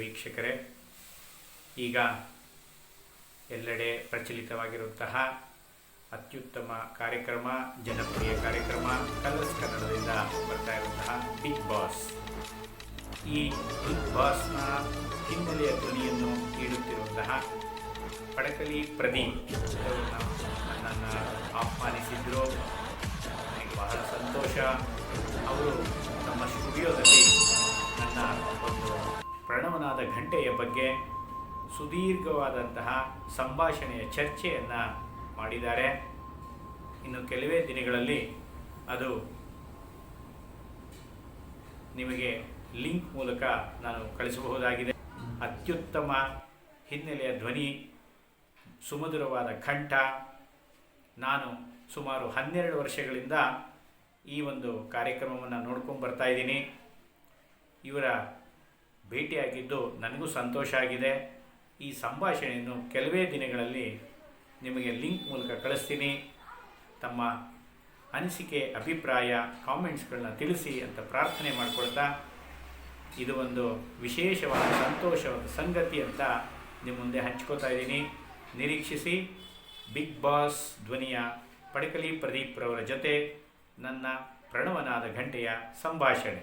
ವೀಕ್ಷಕರೇ, ಈಗ ಎಲ್ಲೆಡೆ ಪ್ರಚಲಿತವಾಗಿರುವಂತಹ ಅತ್ಯುತ್ತಮ ಕಾರ್ಯಕ್ರಮ, ಜನಪ್ರಿಯ ಕಾರ್ಯಕ್ರಮ, ಕಲರ್ಸ್ ಕನ್ನಡದಿಂದ ಬರ್ತಾ ಇರುವಂತಹ ಬಿಗ್ ಬಾಸ್ ಈ ಬಿಗ್ ಬಾಸ್ನ ಹಿನ್ನೆಲೆಯ ಧ್ವನಿಯನ್ನು ನೀಡುತ್ತಿರುವಂತಹ ಪಡಕಲಿ ಪ್ರದೀಪ್ ನನ್ನನ್ನು ಆಹ್ವಾನಿಸಿದ್ರು. ನನಗೆ ಬಹಳ ಸಂತೋಷ. ಅವರು ನಮ್ಮ ಸ್ಟುಡಿಯೋದಲ್ಲಿ ಘಂಟೆಯ ಬಗ್ಗೆ ಸುದೀರ್ಘವಾದಂತಹ ಸಂಭಾಷಣೆಯ ಚರ್ಚೆಯನ್ನು ಮಾಡಿದ್ದಾರೆ. ಇನ್ನು ಕೆಲವೇ ದಿನಗಳಲ್ಲಿ ಅದು ನಿಮಗೆ ಲಿಂಕ್ ಮೂಲಕ ನಾನು ಕಳಿಸಬಹುದಾಗಿದೆ. ಅತ್ಯುತ್ತಮ ಹಿನ್ನೆಲೆಯ ಧ್ವನಿ, ಸುಮಧುರವಾದ ಕಂಠ, ನಾನು ಸುಮಾರು ಹನ್ನೆರಡು ವರ್ಷಗಳಿಂದ ಈ ಒಂದು ಕಾರ್ಯಕ್ರಮವನ್ನು ನೋಡ್ಕೊಂಡು ಬರ್ತಾ ಇದ್ದೀನಿ. ಇವರ ಭೇಟಿಯಾಗಿದ್ದು ನನಗೂ ಸಂತೋಷ ಆಗಿದೆ. ಈ ಸಂಭಾಷಣೆಯನ್ನು ಕೆಲವೇ ದಿನಗಳಲ್ಲಿ ನಿಮಗೆ ಲಿಂಕ್ ಮೂಲಕ ಕಳಿಸ್ತೀನಿ. ತಮ್ಮ ಅನಿಸಿಕೆ, ಅಭಿಪ್ರಾಯ ಕಾಮೆಂಟ್ಸ್ಗಳನ್ನ ತಿಳಿಸಿ ಅಂತ ಪ್ರಾರ್ಥನೆ ಮಾಡಿಕೊಳ್ತಾ ಇದು ಒಂದು ವಿಶೇಷವಾದ ಸಂತೋಷವಾದ ಸಂಗತಿ ಅಂತ ನಿಮ್ಮ ಮುಂದೆ ಹಂಚ್ಕೋತಾ ಇದ್ದೀನಿ. ನಿರೀಕ್ಷಿಸಿ ಬಿಗ್ ಬಾಸ್ ಧ್ವನಿಯ ಪಡಕಲಿ ಪ್ರದೀಪ್ ರವರ ಜೊತೆ ನನ್ನ ಪ್ರಣವನಾದ ಘಂಟೆಯ ಸಂಭಾಷಣೆ.